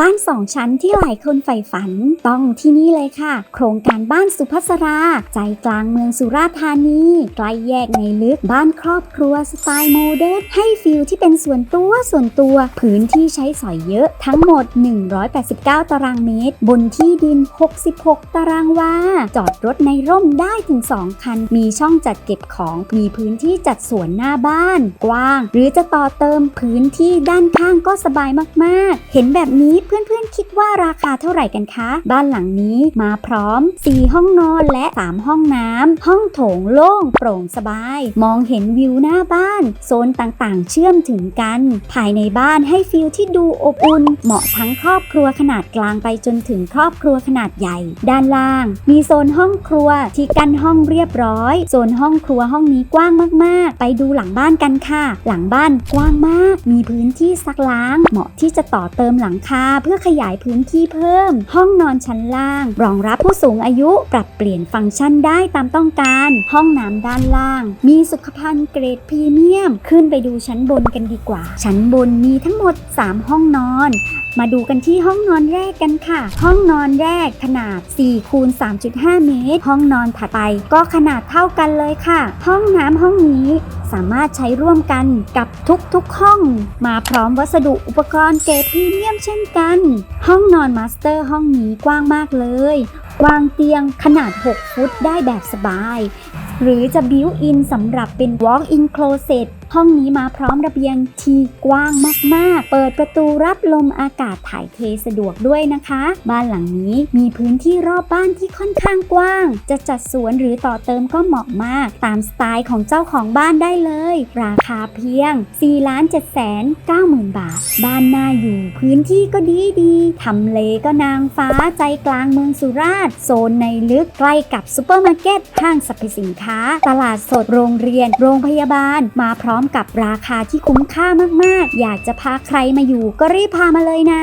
บ้านสองชั้นที่หลายคนใฝ่ฝันต้องที่นี่เลยค่ะ โครงการบ้านสุภัสรา ใจกลางเมืองสุราษฎร์ธานีใกล้แยกในลึกบ้านครอบครัวสไตล์โมเดิร์นให้ฟิลที่เป็นส่วนตัวส่วนตัว พื้นที่ใช้สอยเยอะทั้งหมด 189 ตารางเมตร บนที่ดิน 66 ตารางวาจอดรถในร่มได้ถึง 2 คัน มีช่องจัดเก็บของมีพื้นที่จัดสวนหน้าบ้าน กว้าง หรือจะต่อเติมพื้นที่ด้านข้างก็สบายมากๆ เห็นแบบนี้เพื่อนๆคิดว่าราคาเท่าไหร่กันคะ บ้านหลังนี้มาพร้อม 4 ห้องนอนและ 3 ห้องน้ำ ห้องโถงโล่งโปร่งสบาย มองเห็นวิวหน้าบ้าน โซนต่างๆ เชื่อมถึงกัน ภายในบ้านให้ฟิลที่ดูอบอุ่น เหมาะทั้งครอบครัวขนาดกลางไปจนถึงครอบครัวขนาดใหญ่ ด้านล่าง มีโซนห้องครัวที่กั้นห้องเรียบร้อย โซนห้องครัวห้องนี้กว้างมากๆ ไปดูหลังบ้านกันค่ะ หลังบ้านกว้างมาก มีพื้นที่ซักล้าง เหมาะที่จะต่อเติมหลังคาเพื่อขยายพื้นที่เพิ่ม ห้องนอนชั้นล่าง รองรับผู้สูงอายุ ปรับเปลี่ยนฟังก์ชันได้ตามต้องการ ห้องน้ำด้านล่าง มีสุขภัณฑ์เกรดพรีเมียม ขึ้นไปดูชั้นบนกันดีกว่า ชั้นบนมีทั้งหมด 3 ห้องนอน มาดูกันที่ห้องนอนแรกกันค่ะ ห้องนอนแรกขนาด4คูณ3.5 เมตร ห้องนอนถัดไปก็ขนาดเท่ากันเลยค่ะ ห้องน้ำห้องนี้สามารถใช้ร่วมกันกับทุกๆห้อง มาพร้อมวัสดุอุปกรณ์เกรดพรีเมียมเช่นกัน ห้องนอนมาสเตอร์ห้องนี้กว้างมากเลยวางเตียงขนาด 6 ฟุตได้แบบสบาย หรือจะบิวอินสำหรับเป็น Walk-in Closet ห้องนี้มาพร้อมระเบียงที่กว้างมาก ๆ เปิดประตูรับลมอากาศถ่ายเทสะดวกด้วยนะคะ บ้านหลังนี้มีพื้นที่รอบบ้านที่ค่อนข้างกว้าง จะจัดสวนหรือต่อเติมก็เหมาะมาก ตามสไตล์ของเจ้าของบ้านได้เลย ราคาเพียง4 7 9 0 0 0 0บาท บ้านน่าอยู่พื้นที่ก็ดีดีทำเลก็นางฟ้าใจกลางเมืองสุราษฎร์โซนในลึกใกล้กับซูเปอร์มาร์เก็ตห้างสรรพสินค้า ตลาดสดโรงเรียน โรงพยาบาลมาพร้อมร้อมกับราคาที่คุ้มค่ามากๆ อยากจะพาใครมาอยู่ก็รีบพามาเลยนะ